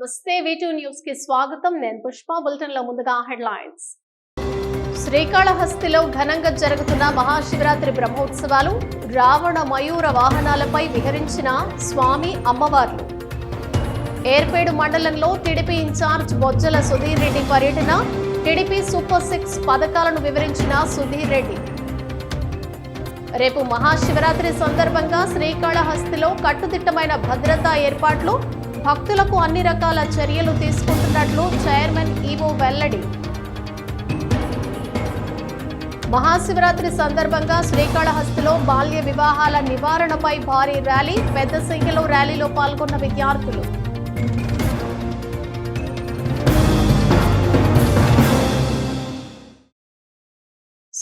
నమస్తే వీటూ న్యూస్కి స్వాగతం. నేను పుష్ప. బులెటిన్లో ముందుగా హెడ్లైన్స్. శ్రీకాళహస్తిలో ఘనంగా జరుగుతున్న మహాశివరాత్రి బ్రహ్మోత్సవాలు రావణ మయూర వాహనాలపై విహరించిన స్వామి అమ్మవార్లు ఏర్పేడు మండలంలో TDP in charge Bojjala Sudheer Reddy పర్యటన టీడీపీ సూపర్ సిక్స్ పథకాలను వివరించిన సుధీర్ రెడ్డి. రేపు మహాశివరాత్రి సందర్భంగా శ్రీకాళహస్తిలో కట్టుదిట్టమైన భద్రతా ఏర్పాట్లు భక్తులకు అన్ని రకాల చర్యలు తీసుకుంటున్నట్లు చైర్మన్ ఈవో వెల్లడి. మహాశివరాత్రి సందర్భంగా శ్రీకాళహస్తిలో బాల్య వివాహాల నివారణపై భారీ ర్యాలీ పెద్ద సంఖ్యలో ర్యాలీలో పాల్గొన్న విద్యార్థులు.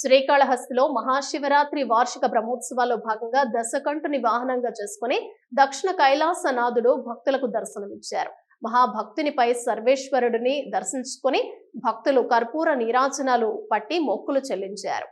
శ్రీకాళహస్తిలో మహాశివరాత్రి వార్షిక బ్రహ్మోత్సవాల్లో భాగంగా దశకంఠుని వాహనంగా చేసుకుని దక్షిణ కైలాసనాథుడు భక్తులకు దర్శనమిచ్చారు. మహాభక్తునిపై సర్వేశ్వరుడిని దర్శించుకొని భక్తులు కర్పూర నీరాజనాలు పట్టి మొక్కులు చెల్లించారు.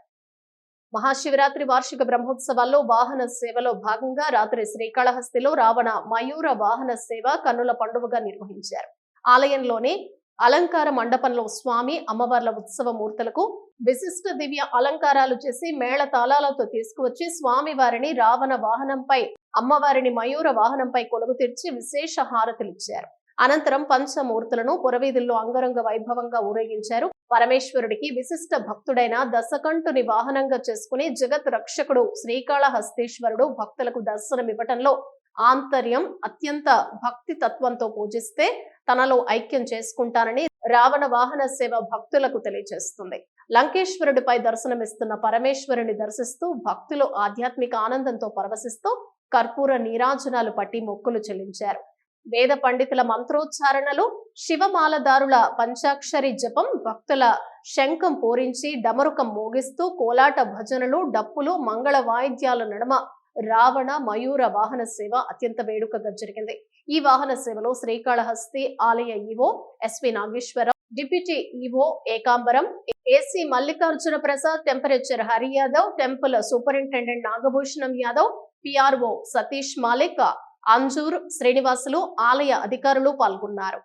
మహాశివరాత్రి వార్షిక బ్రహ్మోత్సవాల్లో వాహన సేవలో భాగంగా రాత్రి శ్రీకాళహస్తిలో రావణ మయూర వాహన సేవ కన్నుల పండుగగా నిర్వహించారు. ఆలయంలోని అలంకార మండపంలో స్వామి అమ్మవార్ల ఉత్సవ మూర్తులకు విశిష్ట దివ్య అలంకారాలు చేసి మేళ తాళాలతో తీసుకువచ్చి స్వామి వారిని రావణ వాహనంపై అమ్మవారిని మయూర వాహనంపై కొలువు తెరిచి విశేష హారతులిచ్చారు అనంతరం పంచమూర్తులను పురవీధుల్లో అంగరంగ వైభవంగా ఊరేగించారు. పరమేశ్వరుడికి విశిష్ట భక్తుడైన దశకంఠుని వాహనంగా చేసుకుని జగత్ రక్షకుడు శ్రీకాళహస్తీశ్వరుడు భక్తులకు దర్శనమివ్వటంలో ఆంతర్యం అత్యంత భక్తి తత్వంతో పూజిస్తే తనలో ఐక్యం చేసుకుంటానని రావణ వాహన సేవ భక్తులకు తెలియజేస్తుంది లంకేశ్వరుడిపై దర్శనమిస్తున్న పరమేశ్వరుని దర్శిస్తూ భక్తులు ఆధ్యాత్మిక ఆనందంతో పరవశిస్తూ కర్పూర నీరాజనాలు పట్టి మొక్కులు చెల్లించారు. వేద పండితుల మంత్రోచ్చారణలు శివమాలదారుల పంచాక్షరి జపం భక్తుల శంఖం పూరించి డమరుకం మోగిస్తూ కోలాట భజనలు డప్పులు మంగళ వాయిద్యాల నడుమ రావణ మయూర వాహన సేవ అత్యంత వేడుకగా జరిగింది. ఈ వాహన సేవలో శ్రీకాళహస్తి ఆలయ EO S V Nageswararao deputy EO Ekambaram AC Mallikarjuna Prasad temperature Hari Yadav temple superintendent Nagabhushanam Yadav PRO Satish Malik anjeer Srinivasulu ఆలయ అధికారులు పాల్గొన్నారు.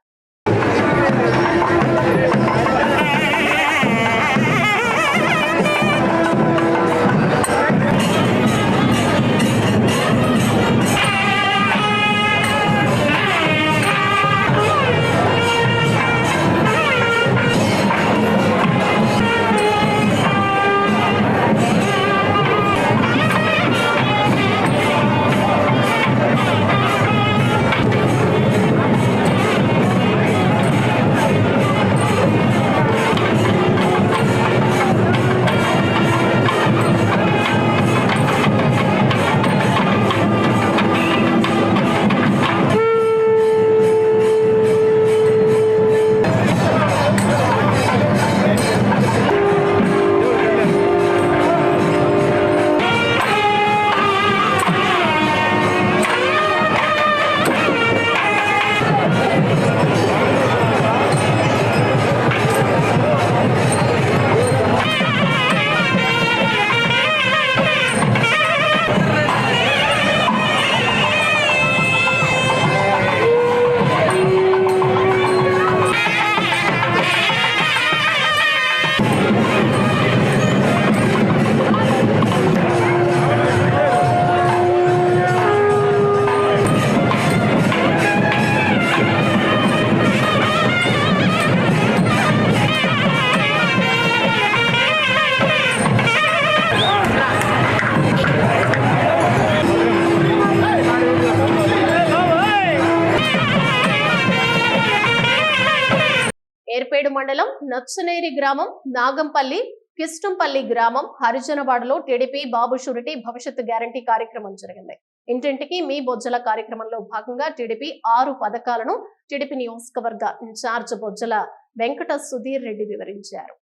గ్రామం నాగంపల్లి కిష్టంపల్లి గ్రామం హరిజనవాడలో టీడీపీ బాబు షురిటీ భవిష్యత్ గ్యారంటీ కార్యక్రమం జరిగింది. ఇంటింటికి మీ బొజ్జల కార్యక్రమంలో భాగంగా టీడీపీ ఆరు పథకాలను టీడీపీ నియోజకవర్గ ఇన్ఛార్జ్ బొజ్జల వెంకట సుధీర్ రెడ్డి వివరించారు.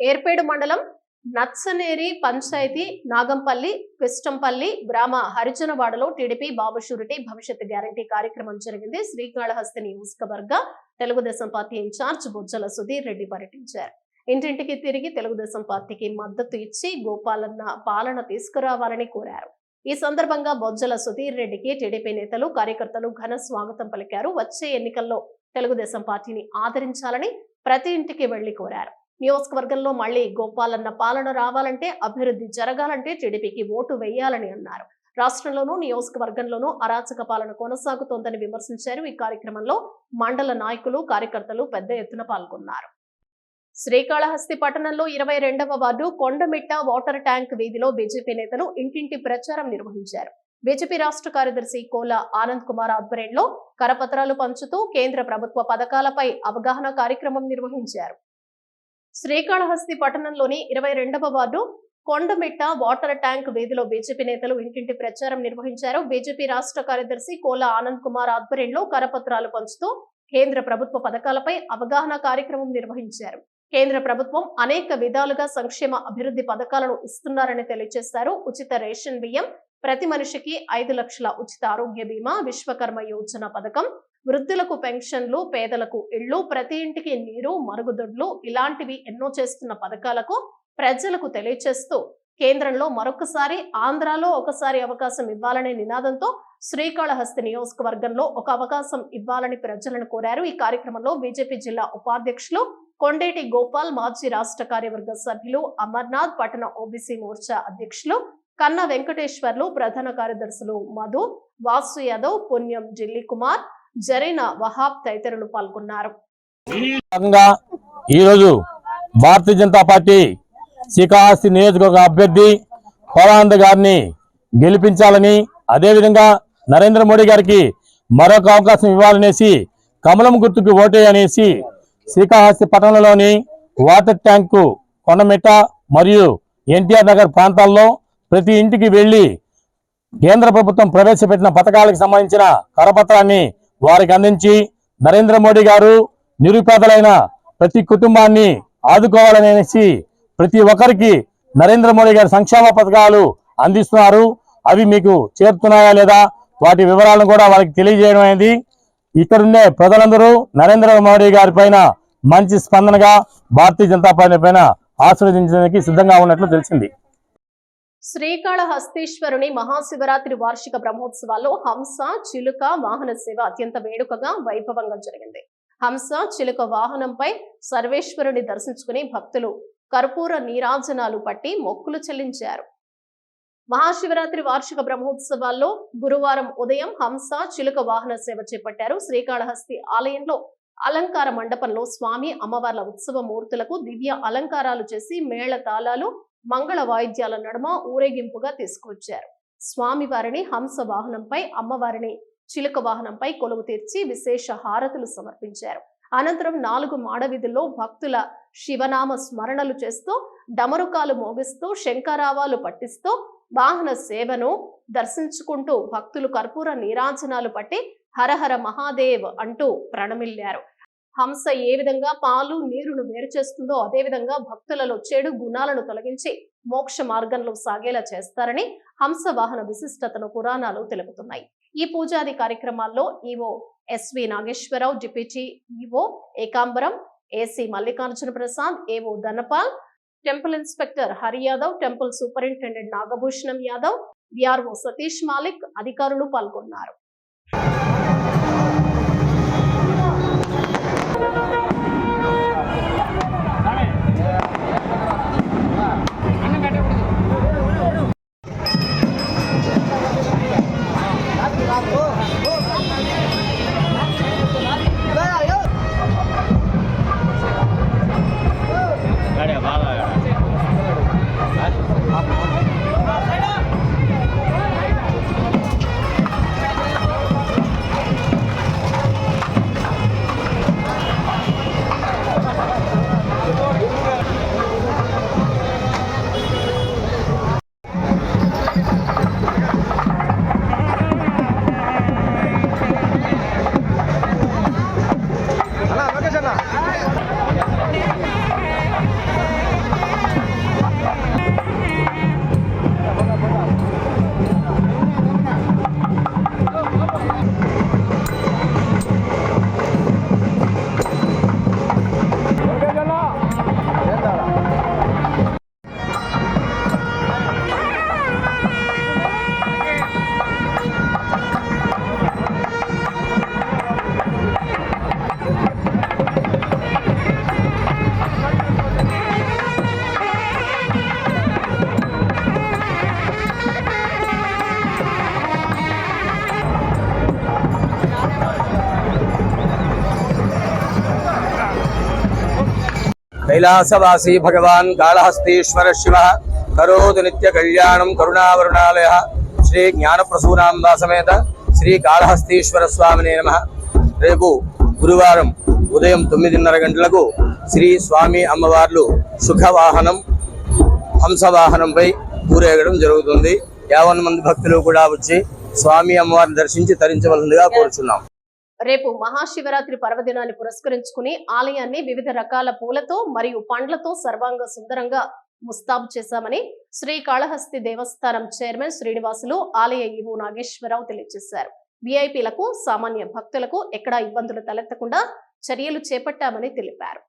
ఏర్పేడు మండలం నత్సనేరి పంచాయతీ నాగంపల్లి క్విస్టంపల్లి గ్రామ హరిజనవాడలో టీడీపీ బాబు షూరిటీ భవిష్యత్ గ్యారంటీ కార్యక్రమం జరిగింది. శ్రీకాళహస్తి నియోజకవర్గ Telugudesam party in charge Bojjala Sudheer Reddy పర్యటించారు. ఇంటింటికి తిరిగి తెలుగుదేశం పార్టీకి మద్దతు ఇచ్చి గోపాలన్న పాలన తీసుకురావాలని కోరారు. ఈ సందర్భంగా బొజ్జల సుధీర్ రెడ్డికి టీడీపీ నేతలు కార్యకర్తలు ఘన స్వాగతం పలికారు. వచ్చే ఎన్నికల్లో తెలుగుదేశం పార్టీని ఆదరించాలని ప్రతి ఇంటికి వెళ్ళి కోరారు. నియోజకవర్గంలో మళ్ళీ గోపాలన్న పాలన రావాలంటే అభివృద్ధి జరగాలంటే టీడీపీకి ఓటు వేయాలని అన్నారు. రాష్ట్రంలోనూ నియోజకవర్గంలోనూ అరాచక పాలన కొనసాగుతోందని విమర్శించారు. ఈ కార్యక్రమంలో మండల నాయకులు కార్యకర్తలు పెద్ద ఎత్తున పాల్గొన్నారు. శ్రీకాళహస్తి పట్టణంలో ఇరవై రెండవ వార్డు కొండమిట్ట వాటర్ ట్యాంక్ వీధిలో బీజేపీ నేతలు ఇంటింటి ప్రచారం నిర్వహించారు. బీజేపీ రాష్ట్ర కార్యదర్శి కోల ఆనంద్ కుమార్ ఆధ్వర్యంలో కరపత్రాలు పంచుతూ కేంద్ర ప్రభుత్వ పథకాలపై అవగాహన కార్యక్రమం నిర్వహించారు. శ్రీకాళహస్తి పట్టణంలోని ఇరవై రెండవ వార్డు కొండమిట్ట వాటర్ ట్యాంక్ వీధిలో బీజేపీ నేతలు ఇంటింటి ప్రచారం నిర్వహించారు. బీజేపీ రాష్ట్ర కార్యదర్శి కోల ఆనంద్ కుమార్ ఆధ్వర్యంలో కరపత్రాలు పంచుతూ కేంద్ర ప్రభుత్వ పథకాలపై అవగాహన కార్యక్రమం నిర్వహించారు. కేంద్ర ప్రభుత్వం అనేక విధాలుగా సంక్షేమ అభివృద్ధి పథకాలను ఇస్తున్నారని తెలియజేశారు ఉచిత రేషన్ బియ్యం ప్రతి మనిషికి ఐదు లక్షల ఉచిత ఆరోగ్య బీమా విశ్వకర్మ యోజన పథకం వృద్ధులకు పెన్షన్లు పేదలకు ఇళ్ళు ప్రతి ఇంటికి నీరు మరుగుదొడ్లు ఇలాంటివి ఎన్నో చేస్తున్న పథకాలకు ప్రజలకు తెలియచేస్తూ కేంద్రంలో మరొకసారి ఆంధ్రాలో ఒకసారి అవకాశం ఇవ్వాలనే నినాదంతో శ్రీకాళహస్తి నియోజకవర్గంలో ఒక అవకాశం ఇవ్వాలని ప్రజలను కోరారు. ఈ కార్యక్రమంలో బీజేపీ జిల్లా ఉపాధ్యక్షులు కొండేటి గోపాల్ మాజీ రాష్ట్ర కార్యవర్గ సభ్యులు అమర్నాథ్ పట్టణ ఓబీసీ మోర్చా అధ్యక్షులు కన్న వెంకటేశ్వర్లు ప్రధాన కార్యదర్శులు మధు వాసు యాదవ్ పుణ్యం జిల్లి కుమార్ జరీనా వహాబ్ తదితరులు పాల్గొన్నారు. ఈరోజు భారతీయ జనతా పార్టీ శ్రీకాళహస్తి నియోజకవర్గ అభ్యర్థి కోలానంద గారిని గెలిపించాలని అదేవిధంగా నరేంద్ర మోడీ గారికి మరొక అవకాశం ఇవ్వాలనేసి కమలం గుర్తుకు ఓటేయనేసి శ్రీకాళహస్తి పట్టణంలోని వాటర్ ట్యాంకు కొండమిట్ట మరియు ఎన్టీఆర్ నగర్ ప్రాంతాల్లో ప్రతి ఇంటికి వెళ్ళి కేంద్ర ప్రభుత్వం ప్రవేశపెట్టిన పథకాలకు సంబంధించిన కరపత్రాన్ని వారికి అందించి నరేంద్ర మోడీ గారు నిరుపేదలైన ప్రతి కుటుంబాన్ని ఆదుకోవాలనేసి ప్రతి ఒక్కరికి నరేంద్ర మోడీ గారి సంక్షేమ పథకాలు అందిస్తున్నారు. అవి మీకు చేరుతున్నాయా లేదా? వాటి వివరాలను కూడా వారికి తెలియజేయడం అనేది ఇక్కడుండే ప్రజలందరూ నరేంద్ర మోడీ గారి పైన మంచి స్పందనగా భారతీయ జనతా పార్టీ పైన ఆశీర్వదించడానికి సిద్ధంగా ఉన్నట్లు తెలిసింది. శ్రీకాళహస్తీశ్వరుని మహాశివరాత్రి వార్షిక బ్రహ్మోత్సవాల్లో హంస చిలుక వాహన సేవ అత్యంత వేడుకగా వైభవంగా జరిగింది. హంస చిలుక వాహనంపై సర్వేశ్వరుని దర్శించుకుని భక్తులు కర్పూర నీరాజనాలు పట్టి మొక్కులు చెల్లించారు. మహాశివరాత్రి వార్షిక బ్రహ్మోత్సవాల్లో గురువారం ఉదయం హంస చిలుక వాహన సేవ చేపట్టారు. శ్రీకాళహస్తి ఆలయంలో అలంకార మండపంలో స్వామి అమ్మవార్ల ఉత్సవ మూర్తులకు దివ్య అలంకారాలు చేసి మేళ తాళాలు మంగళ వాయిద్యాల నడుమ ఊరేగింపుగా తీసుకొచ్చారు స్వామివారిని హంస వాహనంపై అమ్మవారిని చిలుక వాహనంపై కొలువు తీర్చి విశేష హారతులు సమర్పించారు. అనంతరం నాలుగు మాడవీధుల్లో భక్తుల శివనామ స్మరణలు చేస్తూ డమరుకాలు మోగిస్తూ శంకరావాలు పట్టిస్తూ వాహన సేవను దర్శించుకుంటూ భక్తులు కర్పూర నీరాజనాలు పట్టి హరహర మహాదేవ్ అంటూ ప్రణమిల్లారు. హంస ఏ విధంగా పాలు నీరును వేరు చేస్తుందో అదే విధంగా భక్తులలో చెడు గుణాలను తొలగించి మోక్ష మార్గంలో సాగేలా చేస్తారని హంస వాహన విశిష్టతను పురాణాలు తెలుపుతున్నాయి. ఈ పూజాది కార్యక్రమాల్లో EO SV Nageswararao deputy EO Ekambaram AC Mallikarjuna Prasad AO Dhanapal temple inspector Hari Yadav temple superintendent Nagabhushanam Yadav VRO Satish Malik అధికారులు పాల్గొన్నారు. కైలాసవాసీ భగవాన్ కాళహస్తీశ్వర శివ కరోదు నిత్య కళ్యాణం కరుణావరుణాలయ శ్రీ జ్ఞానప్రసూనాంబ సమేత శ్రీ కాళహస్తీశ్వర స్వామినే నమ రేపు గురువారం ఉదయం తొమ్మిదిన్నర గంటలకు శ్రీ స్వామి అమ్మవార్లు సుఖవాహనం హంసవాహనంపై ఊరేగడం జరుగుతుంది. యావన్ మంది భక్తులు కూడా వచ్చి స్వామి అమ్మవారిని దర్శించి తరించవలసిందిగా కోరుచున్నాం. రేపు మహాశివరాత్రి పర్వదినాన్ని పురస్కరించుకుని ఆలయాన్ని వివిధ రకాల పూలతో మరియు పండ్లతో సర్వాంగ సుందరంగా ముస్తాబు చేశామని శ్రీ కాళహస్తి దేవస్థానం చైర్మన్ శ్రీనివాసులు ఆలయ ఈవో నాగేశ్వరరావు తెలియజేశారు. విఐపీలకు సామాన్య భక్తులకు ఎక్కడా ఇబ్బందులు తలెత్తకుండా చర్యలు చేపట్టామని తెలిపారు.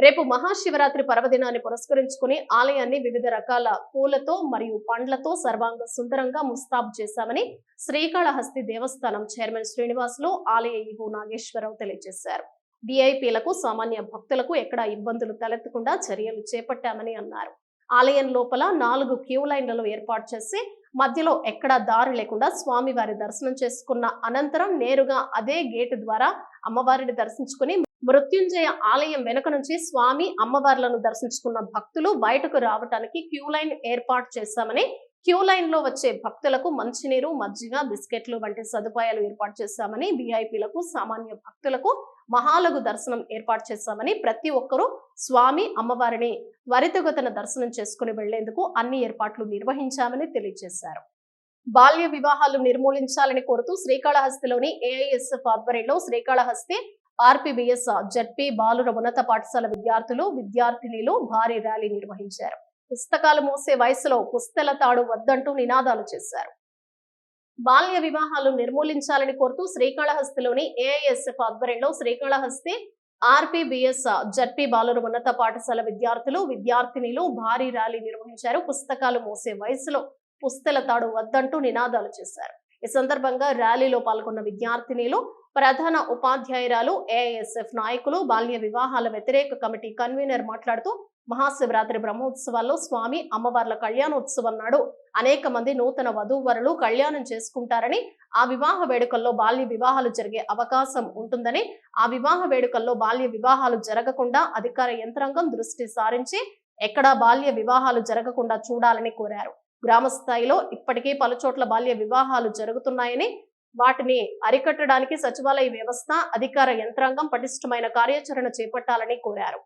రేపు మహాశివరాత్రి పర్వదినాన్ని పురస్కరించుకుని ఆలయాన్ని వివిధ రకాల పూలతో మరియు పండ్లతో సర్వాంగ సుందరంగా ముస్తాబు చేశామని శ్రీకాళహస్తి దేవస్థానం చైర్మన్ శ్రీనివాసులు ఆలయ ఈవో నాగేశ్వరరావు తెలియజేశారు. విఐపీలకు సామాన్య భక్తులకు ఎక్కడా ఇబ్బందులు తలెత్తకుండా చర్యలు చేపట్టామని అన్నారు. ఆలయం లోపల నాలుగు క్యూ లైన్లలో ఏర్పాటు చేసి మధ్యలో ఎక్కడా దారి లేకుండా స్వామివారి దర్శనం చేసుకున్న అనంతరం నేరుగా అదే గేటు ద్వారా అమ్మవారిని దర్శించుకుని మృత్యుంజయ ఆలయం వెనుక నుంచి స్వామి అమ్మవార్లను దర్శించుకున్న భక్తులు బయటకు రావటానికి క్యూ లైన్ ఏర్పాటు చేశామని క్యూ లైన్లో వచ్చే భక్తులకు మంచినీరు మజ్జిగ బిస్కెట్లు వంటి సదుపాయాలు ఏర్పాటు చేశామని విఐపీలకు సామాన్య భక్తులకు మహాలగు దర్శనం ఏర్పాటు చేశామని ప్రతి ఒక్కరూ స్వామి అమ్మవారిని త్వరితగతన దర్శనం చేసుకుని వెళ్ళేందుకు అన్ని ఏర్పాట్లు నిర్వహించామని తెలియజేశారు. బాల్య వివాహాలు నిర్మూలించాలని కోరుతూ శ్రీకాళహస్తిలోని ఏఐఎస్ఎఫ్ ఆధ్వర్యంలో శ్రీకాళహస్తి ఆర్పీబీఎస్ జడ్పీ బాలుర ఉన్నత పాఠశాల విద్యార్థులు విద్యార్థినిలు భారీ ర్యాలీ నిర్వహించారు. పుస్తకాలు మోసే వయసులో పుస్తల తాడు వద్దంటూ నినాదాలు చేశారు. బాల్య వివాహాలు నిర్మూలించాలని కోరుతూ శ్రీకాళహస్తిలోని ఏఐఎస్ఎఫ్ ఆధ్వర్యంలో శ్రీకాళహస్తి ఆర్పీబీఎస్ జడ్పీ బాలుర ఉన్నత పాఠశాల విద్యార్థులు విద్యార్థినిలు భారీ ర్యాలీ నిర్వహించారు. పుస్తకాలు మోసే వయసులో పుస్తల తాడు వద్దంటూ నినాదాలు చేశారు. ఈ సందర్భంగా ర్యాలీలో పాల్గొన్న విద్యార్థినిలు ప్రధాన ఉపాధ్యాయురాలు ఏఐఎస్ఎఫ్ నాయకులు బాల్య వివాహాల వ్యతిరేక కమిటీ కన్వీనర్ మాట్లాడుతూ మహాశివరాత్రి బ్రహ్మోత్సవాల్లో స్వామి అమ్మవార్ల కళ్యాణోత్సవం నాడు అనేక మంది నూతన వధూవరులు కళ్యాణం చేసుకుంటారని ఆ వివాహ వేడుకల్లో బాల్య వివాహాలు జరిగే అవకాశం ఉంటుందని ఆ వివాహ వేడుకల్లో బాల్య వివాహాలు జరగకుండా అధికార యంత్రాంగం దృష్టి సారించి ఎక్కడా బాల్య వివాహాలు జరగకుండా చూడాలని కోరారు. గ్రామ స్థాయిలో ఇప్పటికే పలుచోట్ల బాల్య వివాహాలు జరుగుతున్నాయని వాటిని అరికట్టడానికి సచివాలయ వ్యవస్థ అధికార యంత్రాంగం పటిష్టమైన కార్యాచరణ చేపట్టాలని కోరారు.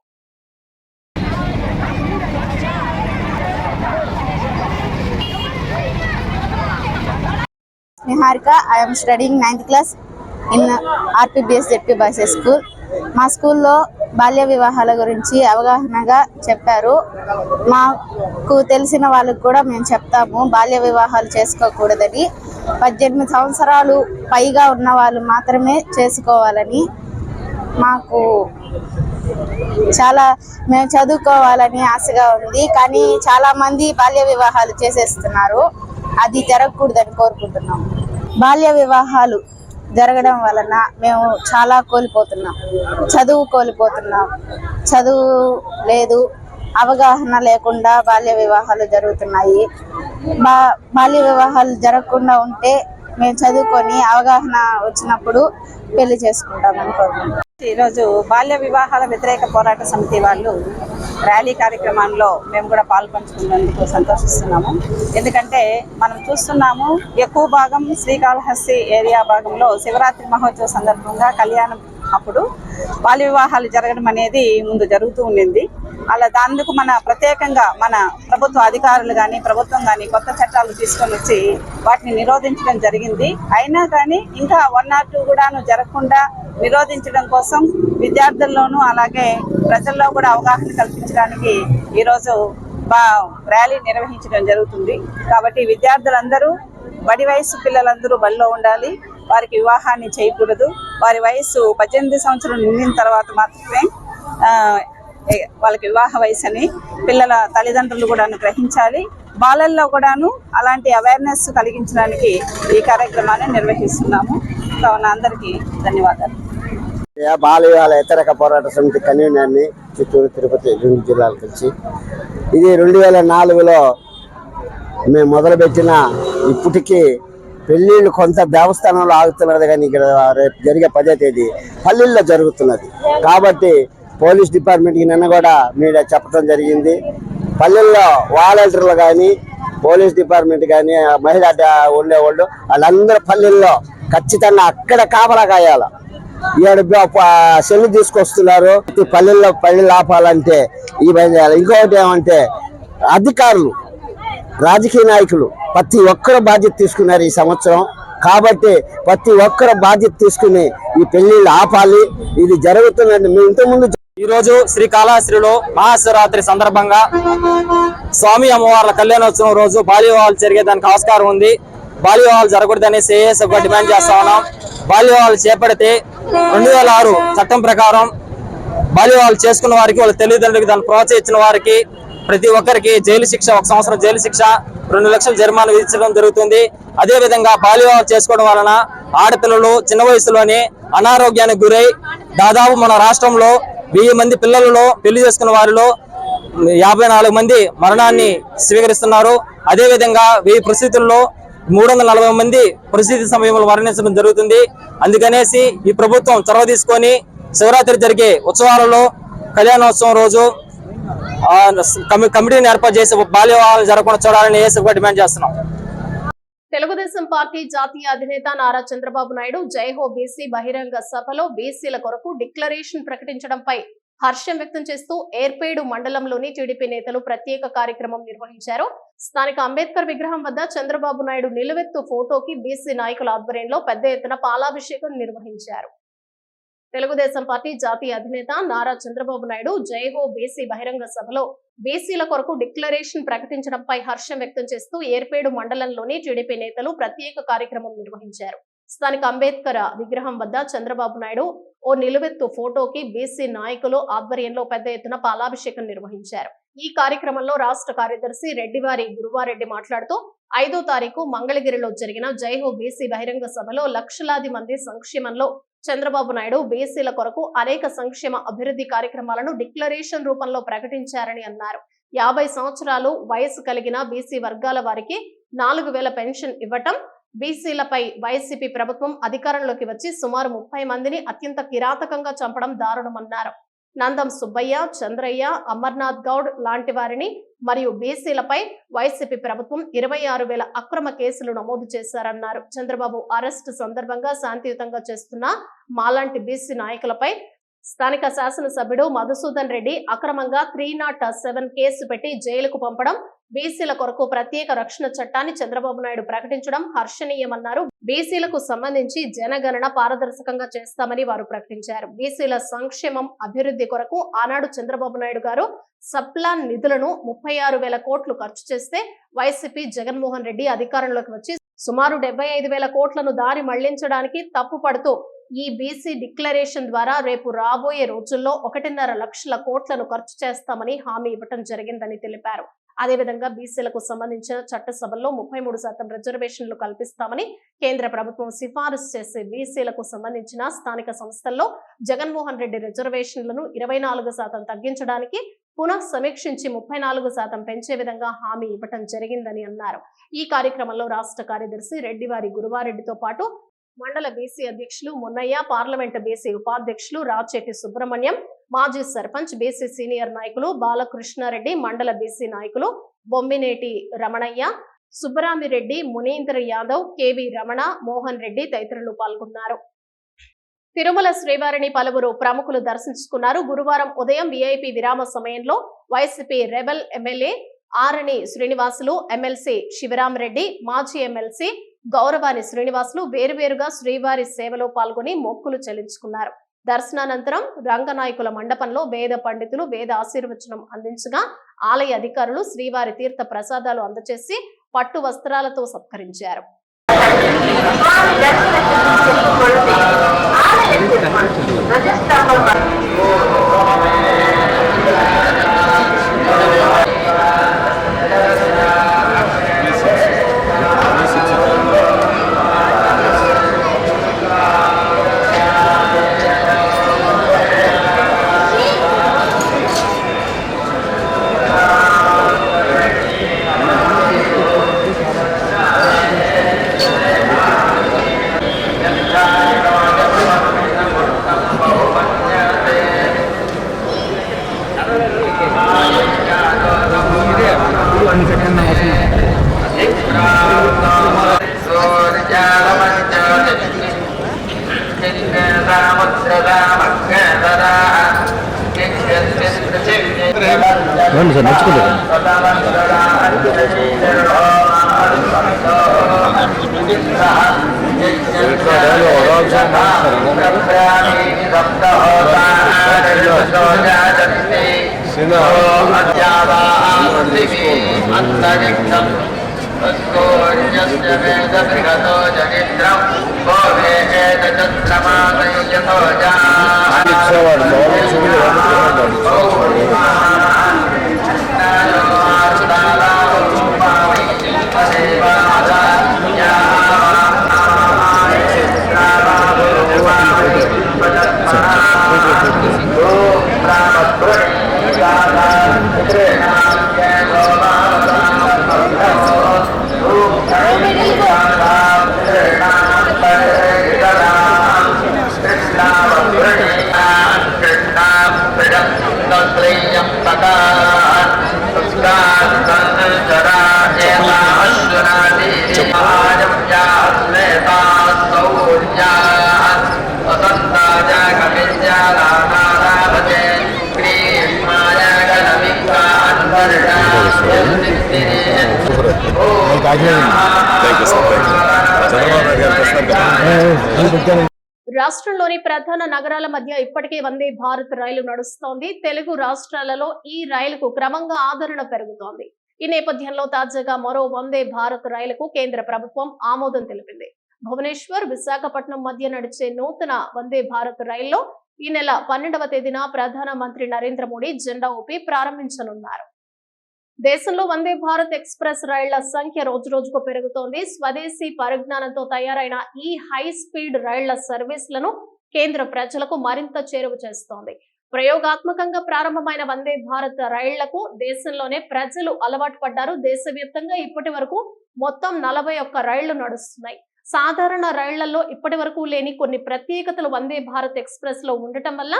Niharika I'm studying ninth class in RPBS ZP ZP school మా స్కూల్లో బాల్య వివాహాల గురించి అవగాహనగా చెప్పారు. మాకు తెలిసిన వాళ్ళకు కూడా మేము చెప్తాము బాల్య వివాహాలు చేసుకోకూడదని. పద్దెనిమిది సంవత్సరాలు పైగా ఉన్న వాళ్ళు మాత్రమే చేసుకోవాలని మాకు చాలా మేము చదువుకోవాలని ఆశగా ఉంది. కానీ చాలా మంది బాల్య వివాహాలు చేసేస్తున్నారు. అది జరగకూడదని కోరుకుంటున్నాం బాల్య వివాహాలు జరగడం వలన మేము చాలా కోల్పోతున్నాం. చదువు కోల్పోతున్నాం. చదువు లేదు అవగాహన లేకుండా బాల్య వివాహాలు జరుగుతున్నాయి. బా బాల్య వివాహాలు జరగకుండా ఉంటే మేము చదువుకొని అవగాహన వచ్చినప్పుడు పెళ్ళి చేసుకుంటాం అనుకుంటున్నాం ఈరోజు బాల్య వివాహాల వ్యతిరేక పోరాట సమితి వాళ్ళు ర్యాలీ కార్యక్రమంలో మేము కూడా పాల్పంచుకున్నందుకు సంతోషిస్తున్నాము. ఎందుకంటే మనం చూస్తున్నాము ఎక్కువ భాగం శ్రీకాళహస్తి ఏరియా భాగంలో శివరాత్రి మహోత్సవ సందర్భంగా కళ్యాణం అప్పుడు బాల్య వివాహాలు జరగడం అనేది ముందు జరుగుతూ ఉండింది. అలా దానికి మన ప్రత్యేకంగా మన ప్రభుత్వ అధికారులు కానీ ప్రభుత్వం కానీ కొత్త చట్టాలు తీసుకొని వచ్చి వాటిని నిరోధించడం జరిగింది. అయినా కానీ ఇంకా వన్ ఆర్ టూ కూడాను జరగకుండా నిరోధించడం కోసం విద్యార్థుల్లోనూ అలాగే ప్రజల్లో కూడా అవగాహన కల్పించడానికి ఈరోజు బా ర్యాలీ నిర్వహించడం జరుగుతుంది. కాబట్టి విద్యార్థులందరూ బడి వయసు పిల్లలందరూ బడిలో ఉండాలి. వారికి వివాహాన్ని చేయకూడదు. వారి వయసు పద్దెనిమిది సంవత్సరం నిండిన తర్వాత మాత్రమే వాళ్ళకి వివాహ వయసు అని పిల్లల తల్లిదండ్రులు కూడాను గ్రహించాలి బాలల్లో కూడాను అలాంటి అవేర్నెస్ కలిగించడానికి ఈ కార్యక్రమాన్ని నిర్వహిస్తున్నాము. కావున అందరికీ ధన్యవాదాలు. బాల వివాహాల వ్యతిరేక పోరాట సమితి కన్వీనర్ని చిత్తూరు తిరుపతి రెండు జిల్లాలు కలిసి ఇది రెండు వేల నాలుగులో మేము మొదలుపెట్టిన ఇప్పటికీ పెళ్ళిళ్ళు కొంత దేవస్థానంలో ఆగుతున్నది కానీ ఇక్కడ రేపు జరిగే పదే తేదీ పల్లెల్లో జరుగుతున్నది. కాబట్టి పోలీస్ డిపార్ట్మెంట్కి నిన్న కూడా మీడియా చెప్పడం జరిగింది. పల్లెల్లో వాలంటీర్లు కానీ పోలీస్ డిపార్ట్మెంట్ కానీ మహిళా ఉండేవాళ్ళు వాళ్ళందరూ పల్లెల్లో ఖచ్చితంగా అక్కడ కాపలా కాయాల. ఈడ సెల్లు తీసుకొస్తున్నారు. ఈ పల్లెల్లో పల్లెలు ఆపాలంటే ఈ పని చేయాలి ఇంకొకటి ఏమంటే అధికారులు రాజకీయ నాయకులు ప్రతి ఒక్కరు బాధ్యత తీసుకున్నారు ఈ సంవత్సరం. కాబట్టి ప్రతి ఒక్కరు బాధ్యత తీసుకుని ఈ పెళ్ళిళ్ళు ఆపాలి. ఇది జరుగుతుందండి. మేము ఇంతకుముందు ఈ రోజు శ్రీకాళహస్తిలో మహాశివరాత్రి సందర్భంగా స్వామి అమ్మవార్ల కళ్యాణోత్సవం రోజు బాల్య వివాహాలు జరిగేదానికి ఆస్కారం ఉంది. బాల్య వివాహాలు జరగకూడదని సిఏఎస్ డిమాండ్ చేస్తా ఉన్నాం. బాల్య వివాహాలు చేపడితే రెండు వేల ఆరు చట్టం ప్రకారం బాల్య వివాహాలు చేసుకున్న వారికి వాళ్ళ తల్లిదండ్రులకి దాన్ని ప్రోత్సహించిన వారికి ప్రతి ఒక్కరికి జైలు శిక్ష ఒక సంవత్సరం జైలు శిక్ష రెండు లక్షల జరిమానా విధించడం జరుగుతుంది. అదే విధంగా చేసుకోవడం వలన ఆడపిల్లలు చిన్న వయసులోనే అనారోగ్యానికి గురై దాదాపు మన రాష్ట్రంలో వెయ్యి మంది పిల్లలలో పెళ్ళి చేసుకున్న వారిలో యాభై నాలుగు మంది మరణాన్ని స్వీకరిస్తున్నారు. అదేవిధంగా వెయ్యి పరిస్థితుల్లో మూడు వందల నలభై మంది పరిస్థితి సమయంలో మరణించడం జరుగుతుంది. అందుకనేసి ఈ ప్రభుత్వం చొరవ తీసుకొని శివరాత్రి జరిగే ఉత్సవాలలో కళ్యాణోత్సవం రోజు కమిటీని ఏర్పాటు చేసి బాల్య వివాహాలు జరగకుండా చూడాలని డిమాండ్ చేస్తున్నాం. తెలుగుదేశం పార్టీ జాతీయ అధినేత నారా చంద్రబాబు నాయుడు జైహో బీసీ బహిరంగ సభలో బీసీల కొరకు డిక్లరేషన్ ప్రకటించడంపై హర్షం వ్యక్తం చేస్తూ ఏర్పేడు మండలంలోని టీడీపీ నేతలు ప్రత్యేక కార్యక్రమం నిర్వహించారు. స్థానిక అంబేద్కర్ విగ్రహం వద్ద చంద్రబాబు నాయుడు నిలువెత్తు ఫోటోకి బీసీ నాయకుల ఆధ్వర్యంలో పెద్ద ఎత్తున పాలాభిషేకం నిర్వహించారు. తెలుగుదేశం పార్టీ జాతీయ అధినేత నారా చంద్రబాబు నాయుడు జైహో బీసీ బహిరంగ సభలో బీసీల కొరకు డిక్లరేషన్ ప్రకటించడంపై హర్షం వ్యక్తం చేస్తూ ఏర్పేడు మండలంలోని టీడీపీ నేతలు ప్రత్యేక కార్యక్రమం నిర్వహించారు. స్థానిక అంబేద్కర్ విగ్రహం వద్ద చంద్రబాబు నాయుడు ఓ నిలువెత్తు ఫోటోకి బీసీ నాయకులు ఆధ్వర్యంలో పెద్ద ఎత్తున పాలాభిషేకం నిర్వహించారు. ఈ కార్యక్రమంలో రాష్ట్ర కార్యదర్శి రెడ్డివారి గురువారెడ్డి మాట్లాడుతూ ఐదో తారీఖు మంగళగిరిలో జరిగిన జైహో బీసీ బహిరంగ సభలో లక్షలాది మంది సంక్షేమంలో చంద్రబాబు నాయుడు బీసీల కొరకు అనేక సంక్షేమ అభివృద్ధి కార్యక్రమాలను డిక్లరేషన్ రూపంలో ప్రకటించారని అన్నారు. యాభై సంవత్సరాలు వయసు కలిగిన బీసీ వర్గాల వారికి నాలుగు వేల పెన్షన్ ఇవ్వటం బీసీలపై వైసీపీ ప్రభుత్వం అధికారంలోకి వచ్చి సుమారు ముప్పై మందిని అత్యంత కిరాతకంగా చంపడం దారుణమన్నారు. నందం సుబ్బయ్య చంద్రయ్య అమర్నాథ్ గౌడ్ లాంటి వారిని మరియు బీసీలపై వైసీపీ ప్రభుత్వం ఇరవై ఆరు వేల అక్రమ కేసులు నమోదు చేశారన్నారు. చంద్రబాబు అరెస్ట్ సందర్భంగా శాంతియుతంగా చేస్తున్న మాలాంటి బీసీ నాయకులపై స్థానిక శాసనసభ్యుడు మధుసూదన్ రెడ్డి అక్రమంగా త్రీ నాట్ సెవెన్ కేసు పెట్టి జైలుకు పంపడం బీసీల కొరకు ప్రత్యేక రక్షణ చట్టాన్ని చంద్రబాబు నాయుడు ప్రకటించడం హర్షణీయమన్నారు. బీసీలకు సంబంధించి జనగణన పారదర్శకంగా చేస్తామని వారు ప్రకటించారు. బీసీల సంక్షేమం అభివృద్ధి కొరకు ఆనాడు చంద్రబాబు నాయుడు గారు సప్లాన్ నిధులను ముప్పై ఆరు వేల కోట్లు ఖర్చు చేస్తే వైసీపీ జగన్మోహన్ రెడ్డి అధికారంలోకి వచ్చి సుమారు డెబ్బై ఐదు వేల కోట్లను దారి మళ్ళించడానికి తప్పు పడుతూ ఈ బీసీ డిక్లరేషన్ ద్వారా రేపు రాబోయే రోజుల్లో ఒకటిన్నర లక్షల కోట్లను ఖర్చు చేస్తామని హామీ ఇవ్వటం జరిగిందని తెలిపారు. అదేవిధంగా బీసీలకు సంబంధించిన చట్టసభల్లో ముప్పై మూడు శాతం రిజర్వేషన్లు కల్పిస్తామని కేంద్ర ప్రభుత్వం సిఫారసు చేసే బీసీలకు సంబంధించిన స్థానిక సంస్థల్లో జగన్మోహన్ రెడ్డి రిజర్వేషన్లను ఇరవై నాలుగు శాతం తగ్గించడానికి పునః సమీక్షించి ముప్పై నాలుగు శాతం పెంచే విధంగా హామీ ఇవ్వటం జరిగిందని అన్నారు. ఈ కార్యక్రమంలో రాష్ట్ర కార్యదర్శి రెడ్డివారి గురువారెడ్డితో పాటు మండల బీసీ అధ్యక్షులు మున్నయ్య పార్లమెంటు బీసీ ఉపాధ్యక్షులు రాచెట్టి సుబ్రహ్మణ్యం మాజీ సర్పంచ్ బీసీ సీనియర్ నాయకులు బాలకృష్ణారెడ్డి మండల బీసీ నాయకులు బొమ్మినేటి రమణయ్య సుబ్బరామిరెడ్డి మునీంద్ర యాదవ్ కేవి రమణ మోహన్ రెడ్డి తదితరులు పాల్గొన్నారు. తిరుమల శ్రీవారిని పలువురు ప్రముఖులు దర్శించుకున్నారు. గురువారం ఉదయం విఐపి విరామ సమయంలో YCP rebel MLA Arani Srinivasulu MLC Sivaramareddy మాజీ ఎమ్మెల్సీ గౌరవాని శ్రీనివాసులు వేరువేరుగా శ్రీవారి సేవలో పాల్గొని మొక్కులు చెల్లించుకున్నారు. దర్శనానంతరం రంగనాయకుల మండపంలో వేద పండితులు వేద ఆశీర్వచనం అందించగా ఆలయ అధికారులు శ్రీవారి తీర్థ ప్రసాదాలు అందచేసి పట్టు వస్త్రాలతో సత్కరించారు. ఇప్పటికే వందే భారత్ రైలు నడుస్తోంది. తెలుగు రాష్ట్రాలలో ఈ రైలుకు క్రమంగా ఆదరణ పెరుగుతోంది. ఈ నేపథ్యంలో తాజాగా మరో వందే భారత్ రైలుకు కేంద్ర ప్రభుత్వం ఆమోదం తెలిపింది. భువనేశ్వర్ విశాఖపట్నం మధ్య నడిచే నూతన వందే భారత్ రైల్లో ఈ నెల పన్నెండవ తేదీన ప్రధాన మంత్రి నరేంద్ర మోడీ జెండా ఊపి ప్రారంభించనున్నారు. దేశంలో వందే భారత్ ఎక్స్ప్రెస్ రైళ్ళ సంఖ్య రోజు రోజుకు పెరుగుతోంది. స్వదేశీ పరిజ్ఞానంతో తయారైన ఈ హై స్పీడ్ రైళ్ళ సర్వీసులను కేంద్ర ప్రజలకు మరింత చేరువ చేస్తోంది. ప్రయోగాత్మకంగా ప్రారంభమైన వందే భారత్ రైళ్ళకు దేశంలోనే ప్రజలు అలవాటు పడ్డారు. దేశవ్యాప్తంగా ఇప్పటి వరకు మొత్తం నలభై ఒక్క రైళ్ళు నడుస్తున్నాయి. సాధారణ రైళ్ళలో ఇప్పటి వరకు లేని కొన్ని ప్రత్యేకతలు వందే భారత్ ఎక్స్ప్రెస్లో ఉండటం వల్ల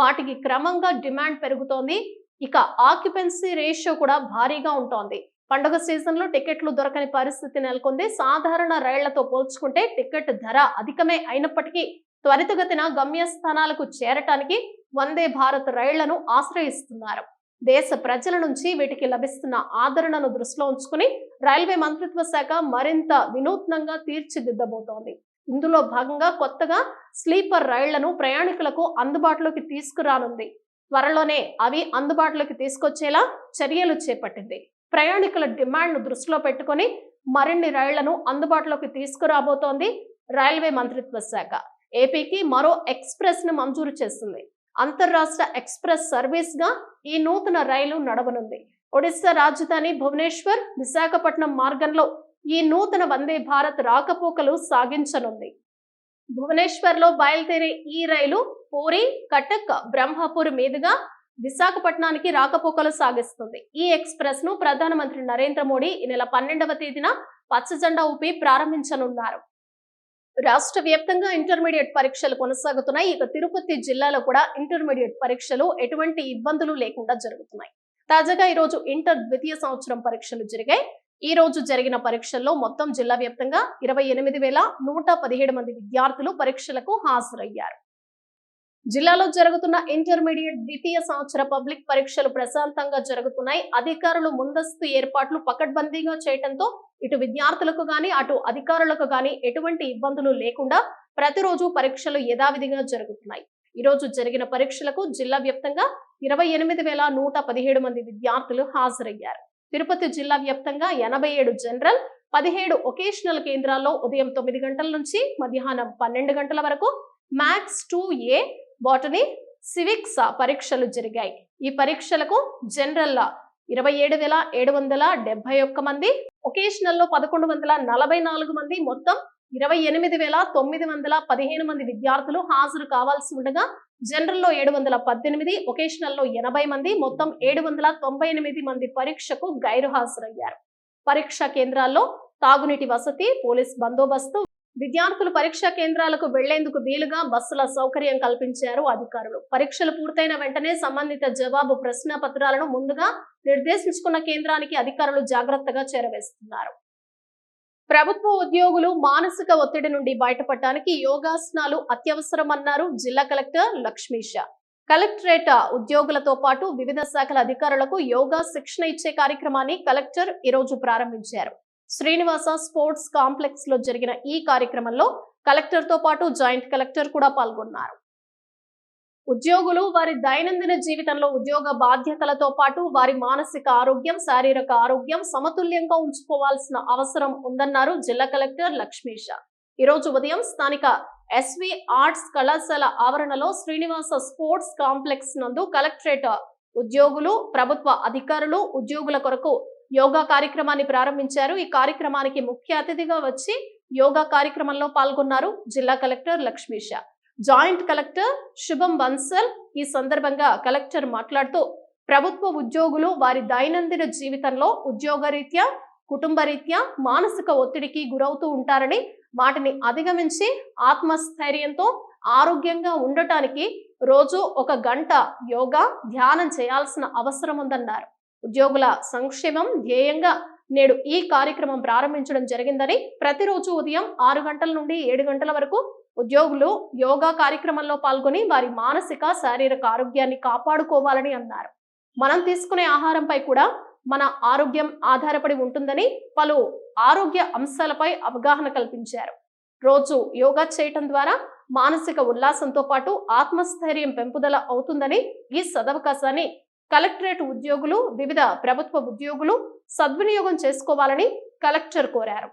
వాటికి క్రమంగా డిమాండ్ పెరుగుతోంది. ఇక ఆక్యుపెన్సీ రేషియో కూడా భారీగా ఉంటోంది. పండుగ సీజన్లో టికెట్లు దొరకని పరిస్థితి నెలకొంది. సాధారణ రైళ్ళతో పోల్చుకుంటే టికెట్ ధర అధికమే అయినప్పటికీ త్వరితగతిన గమ్యస్థానాలకు చేరటానికి వందే భారత్ రైళ్ళను ఆశ్రయిస్తున్నారు. దేశ ప్రజల నుంచి వీటికి లభిస్తున్న ఆదరణను దృష్టిలో ఉంచుకుని రైల్వే మంత్రిత్వ శాఖ మరింత వినూత్నంగా తీర్చిదిద్దబోతోంది. ఇందులో భాగంగా కొత్తగా స్లీపర్ రైళ్ళను ప్రయాణికులకు అందుబాటులోకి తీసుకురానుంది. త్వరలోనే అవి అందుబాటులోకి తీసుకొచ్చేలా చర్యలు చేపట్టింది. ప్రయాణికుల డిమాండ్ను దృష్టిలో పెట్టుకొని మరిన్ని రైళ్ళను అందుబాటులోకి తీసుకురాబోతోంది రైల్వే మంత్రిత్వ శాఖ. ఏపీకి మరో ఎక్స్ప్రెస్ను మంజూరు చేస్తుంది అంతర్రాష్ట్ర ఎక్స్ప్రెస్ సర్వీస్గా ఈ నూతన రైలు నడవనుంది. ఒడిశా రాజధాని భువనేశ్వర్ విశాఖపట్నం మార్గంలో ఈ నూతన వందే భారత్ రాకపోకలు సాగించనుంది. భువనేశ్వర్లో బయలుదేరే ఈ రైలు పూరి కటక్ బ్రహ్మపూర్ మీదుగా విశాఖపట్నానికి రాకపోకలు సాగిస్తుంది. ఈ ఎక్స్ప్రెస్ను ప్రధానమంత్రి నరేంద్ర మోడీ ఈ నెల పన్నెండవ తేదీన పచ్చజెండా ఊపి ప్రారంభించనున్నారు. రాష్ట్ర వ్యాప్తంగా ఇంటర్మీడియట్ పరీక్షలు కొనసాగుతున్నాయి. ఇక తిరుపతి జిల్లాలో కూడా ఇంటర్మీడియట్ పరీక్షలు ఎటువంటి ఇబ్బందులు లేకుండా జరుగుతున్నాయి. తాజాగా ఈ రోజు ఇంటర్ ద్వితీయ సంవత్సరం పరీక్షలు జరిగాయి. ఈ రోజు జరిగిన పరీక్షల్లో మొత్తం జిల్లా వ్యాప్తంగా ఇరవై ఎనిమిది వేల నూట పదిహేడు మంది విద్యార్థులు పరీక్షలకు హాజరయ్యారు. జిల్లాలో జరుగుతున్న ఇంటర్మీడియట్ ద్వితీయ సంవత్సర పబ్లిక్ పరీక్షలు ప్రశాంతంగా జరుగుతున్నాయి. అధికారులు ముందస్తు ఏర్పాట్లు పకడ్బందీగా చేయడంతో ఇటు విద్యార్థులకు గాని అటు అధికారులకు గాని ఎటువంటి ఇబ్బందులు లేకుండా ప్రతిరోజు పరీక్షలు యథావిధిగా జరుగుతున్నాయి. ఈ రోజు జరిగిన పరీక్షలకు జిల్లా వ్యాప్తంగా ఇరవై ఎనిమిది వేల నూట పదిహేడు మంది విద్యార్థులు హాజరయ్యారు. తిరుపతి జిల్లా వ్యాప్తంగా ఎనభై ఏడు జనరల్ పదిహేడు ఒకేషనల్ కేంద్రాల్లో ఉదయం తొమ్మిది గంటల నుంచి మధ్యాహ్నం పన్నెండు గంటల వరకు maths two A botany civics పరీక్షలు జరిగాయి. ఈ పరీక్షలకు జనరల్ ఇరవై ఏడు వేల ఏడు వందల డెబ్బై ఒక్క మంది ఒకేషనల్లో పదకొండు వందల నలభై నాలుగు మంది మొత్తం ఇరవై ఎనిమిది వేల తొమ్మిది వందల పదిహేను మంది విద్యార్థులు హాజరు కావాల్సి ఉండగా జనరల్లో ఏడు వందల పద్దెనిమిది ఒకేషనల్లో ఎనభై మంది మొత్తం ఏడు వందల తొంభై ఎనిమిది మంది పరీక్షకు గైరు హాజరయ్యారు. పరీక్షా కేంద్రాల్లో తాగునీటి వసతి పోలీస్ బందోబస్తు విద్యార్థులు పరీక్షా కేంద్రాలకు వెళ్ళేందుకు వీలుగా బస్సుల సౌకర్యం కల్పించారు అధికారులు. పరీక్షలు పూర్తయిన వెంటనే సంబంధిత జవాబు ప్రశ్న పత్రాలను ముందుగా నిర్దేశించుకున్న కేంద్రానికి అధికారులు జాగ్రత్తగా చేరవేస్తున్నారు. ప్రభుత్వ ఉద్యోగులు మానసిక ఒత్తిడి నుండి బయటపడటానికి యోగాసనాలు అత్యవసరమన్నారు జిల్లా కలెక్టర్ లక్ష్మీష కలెక్టరేట్ ఉద్యోగులతో పాటు వివిధ శాఖల అధికారులకు యోగా శిక్షణ ఇచ్చే కార్యక్రమాన్ని కలెక్టర్ ఈ రోజు ప్రారంభించారు. శ్రీనివాస స్పోర్ట్స్ కాంప్లెక్స్లో జరిగిన ఈ కార్యక్రమంలో కలెక్టర్తో పాటు జాయింట్ కలెక్టర్ కూడా పాల్గొన్నారు. ఉద్యోగులు వారి దైనందిన జీవితంలో ఉద్యోగ బాధ్యతలతో పాటు వారి మానసిక ఆరోగ్యం శారీరక ఆరోగ్యం సమతుల్యంగా ఉంచుకోవాల్సిన అవసరం ఉందన్నారు జిల్లా కలెక్టర్ లక్ష్మీష. ఈరోజు ఉదయం స్థానిక ఎస్వి ఆర్ట్స్ కళాశాల ఆవరణలో శ్రీనివాస స్పోర్ట్స్ కాంప్లెక్స్ నందు కలెక్టరేట్ ఉద్యోగులు ప్రభుత్వ అధికారులు ఉద్యోగుల కొరకు యోగా కార్యక్రమాన్ని ప్రారంభించారు. ఈ కార్యక్రమానికి ముఖ్య అతిథిగా వచ్చి యోగా కార్యక్రమంలో పాల్గొన్నారు జిల్లా collector Lakshmisha joint collector Shubham Bansal ఈ సందర్భంగా కలెక్టర్ మాట్లాడుతూ ప్రభుత్వ ఉద్యోగులు వారి దైనందిన జీవితంలో ఉద్యోగరీత్యా కుటుంబరీత్యా మానసిక ఒత్తిడికి గురవుతూ ఉంటారని వాటిని అధిగమించి ఆత్మస్థైర్యంతో ఆరోగ్యంగా ఉండటానికి రోజు ఒక గంట యోగా ధ్యానం చేయాల్సిన అవసరం ఉందన్నారు. ఉద్యోగుల సంక్షేమం ధ్యేయంగా నేడు ఈ కార్యక్రమం ప్రారంభించడం జరిగిందని ప్రతిరోజు ఉదయం ఆరు గంటల నుండి ఏడు గంటల వరకు ఉద్యోగులు యోగా కార్యక్రమంలో పాల్గొని వారి మానసిక శారీరక ఆరోగ్యాన్ని కాపాడుకోవాలని అన్నారు. మనం తీసుకునే ఆహారంపై కూడా మన ఆరోగ్యం ఆధారపడి ఉంటుందని పలు ఆరోగ్య అంశాలపై అవగాహన కల్పించారు. రోజు యోగా చేయటం ద్వారా మానసిక ఉల్లాసంతో పాటు ఆత్మస్థైర్యం పెంపుదల అవుతుందని ఈ సదవకాశాన్ని కలెక్టరేట్ ఉద్యోగులు వివిధ ప్రభుత్వ ఉద్యోగులు సద్వినియోగం చేసుకోవాలని కలెక్టర్ కోరారు.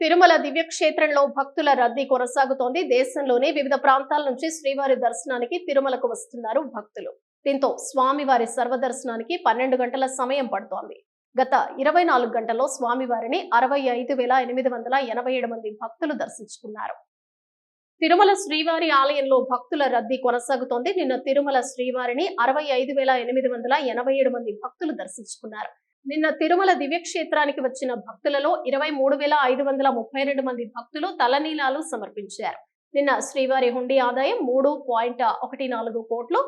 తిరుమల దివ్యక్షేత్రంలో భక్తుల రద్దీ కొనసాగుతోంది. దేశంలోని వివిధ ప్రాంతాల నుంచి శ్రీవారి దర్శనానికి తిరుమలకు వస్తున్నారు భక్తులు. దీంతో స్వామివారి సర్వదర్శనానికి పన్నెండు గంటల సమయం పడుతోంది. గత ఇరవై నాలుగు గంటల్లో స్వామివారిని అరవై ఐదు వేల ఎనిమిది వందల ఎనభై ఏడు మంది భక్తులు దర్శించుకున్నారు. తిరుమల శ్రీవారి ఆలయంలో భక్తుల రద్దీ కొనసాగుతోంది. నిన్న తిరుమల శ్రీవారిని అరవై ఐదు వేల ఎనిమిది వందల ఎనభై ఏడు మంది భక్తులు దర్శించుకున్నారు. నిన్న తిరుమల దివ్యక్షేత్రానికి వచ్చిన భక్తులలో ఇరవై మూడు వేల ఐదు వందల ముప్పై రెండు మంది భక్తులు తలనీలాలు సమర్పించారు. నిన్న శ్రీవారి హుండీ ఆదాయం మూడు పాయింట్ ఒకటి నాలుగు కోట్లు.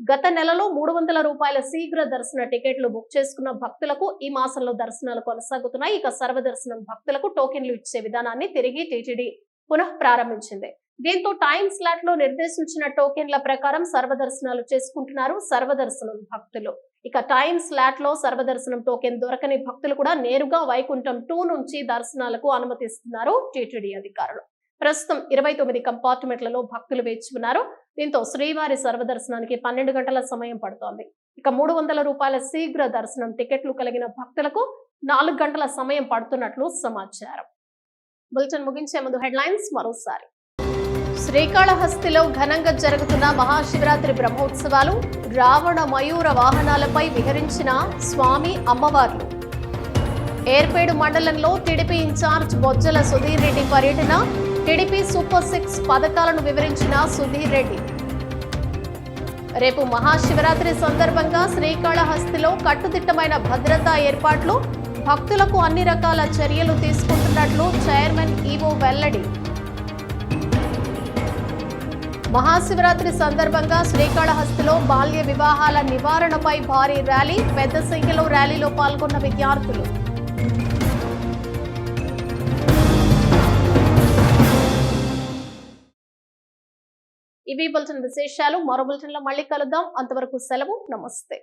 గత నెలలో మూడు వందల రూపాయల శీఘ్ర దర్శన టికెట్లు బుక్ చేసుకున్న భక్తులకు ఈ మాసంలో దర్శనాలు కొనసాగుతున్నాయి. ఇక సర్వదర్శనం భక్తులకు టోకెన్లు ఇచ్చే విధానాన్ని తిరిగి టీటీడీ పునః ప్రారంభించింది దీంతో టైం స్లాట్లో నిర్దేశించిన టోకెన్ల ప్రకారం సర్వదర్శనాలు చేసుకుంటున్నారు సర్వదర్శనం భక్తులు. ఇక టైం స్లాట్లో సర్వదర్శనం టోకెన్ దొరకని భక్తులు కూడా నేరుగా వైకుంఠం టూ నుంచి దర్శనాలకు అనుమతిస్తున్నారు టీటీడీ అధికారులు. ప్రస్తుతం ఇరవై తొమ్మిది కంపార్ట్మెంట్లలో భక్తులు వేచి ఉన్నారు. దీంతో శ్రీవారి సర్వదర్శనానికి పన్నెండు గంటల సమయం పడుతోంది. ఇక మూడు వందల రూపాయల శీఘ్ర దర్శనం టికెట్లు కలిగిన భక్తులకు నాలుగు గంటల సమయం పడుతున్నట్లు సమాచారం. బులెటిన్ ముగించే ముందు హెడ్లైన్స్ మరోసారి. శ్రీకాళహస్తిలో ఘనంగా జరుగుతున్న మహాశివరాత్రి బ్రహ్మోత్సవాలు రావణ మయూర వాహనాలపై విహరించిన స్వామి అమ్మవార్లు. ఏర్పేడు మండలంలో TDP in charge Bojjala Sudheer Reddy పర్యటన టీడీపీ సూపర్ సిక్స్ పథకాలను వివరించిన సుధీర్ రెడ్డి. రేపు మహాశివరాత్రి సందర్భంగా శ్రీకాళహస్తిలో కట్టుదిట్టమైన భద్రతా ఏర్పాట్లు భక్తులకు అన్ని రకాల చర్యలు తీసుకుంటున్నట్లు చైర్మన్ ఈవో వెల్లడి. మహాశివరాత్రి సందర్భంగా శ్రీకాళహస్తిలో బాల్య వివాహాల నివారణపై భారీ ర్యాలీ పెద్ద సంఖ్యలో ర్యాలీలో పాల్గొన్న విద్యార్థులు. ఇవి బులెటిన్ విశేషాలు. మరో బులెటిన్లో మళ్ళీ కలుద్దాం. అంతవరకు సెలవు. నమస్తే.